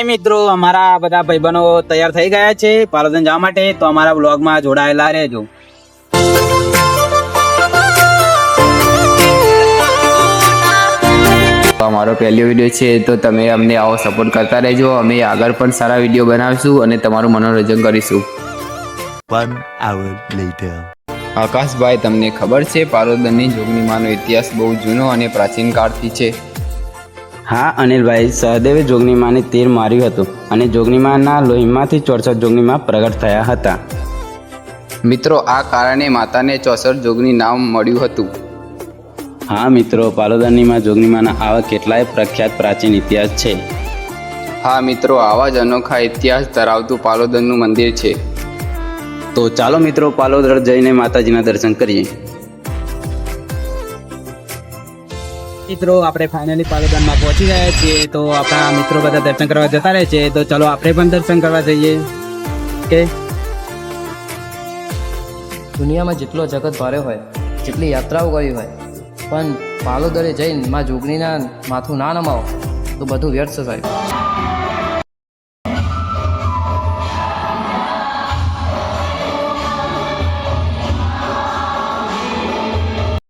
હાય મિત્રો અમારા બધા ભાઈબંધો તૈયાર થઈ ગયા છે પાલોદન જવા માટે તો અમારા બ્લોગમાં જોડાયેલા રહેજો. તો અમારો પહેલો વીડિયો છે તો તમે અમને આવો સપોર્ટ કરતા રહેજો. અમે આગળ પણ સારા વીડિયો બનાવીશું અને તમારું મનોરંજન કરીશું. One hour later. આકાશભાઈ તમને ખબર છે પારોદરની જોગણીમાંનો ઇતિહાસ બહુ જૂનો અને પ્રાચીન કાળથી છે. હા અનિલભાઈ સહદેવે જોગનીમાને તીર માર્યું હતું અને જોગનીમાના લોહીમાંથી ચોરસઠ જોગનીમાં પ્રગટ થયા હતા. મિત્રો આ કારણે માતાને ચોસઠ જોગની નામ મળ્યું હતું. હા મિત્રો પાલોદનીમાં જોગનીમાના આવા કેટલાય પ્રખ્યાત પ્રાચીન ઇતિહાસ છે. હા મિત્રો આવા જ અનોખા ઇતિહાસ ધરાવતું પાલોદરનું મંદિર છે. તો ચાલો મિત્રો પાલોદર જઈને માતાજીના દર્શન કરીએ. મિત્રો, આપણે ફાઇનલી પાલોદરમાં પહોંચી ગયા છીએ. તો આપણા મિત્રો બધા દર્શન કરવા જતા રહે છે. તો ચલો, આપણે પણ દર્શન કરવા જઈએ. કે? દુનિયામાં જેટલો જગત ભારે હોય, જેટલી યાત્રાઓ કરી હોય, પણ પાલોદરે જઈને માં જોગણીના માથું ના નમાવો, તો બધું વ્યર્થ થાય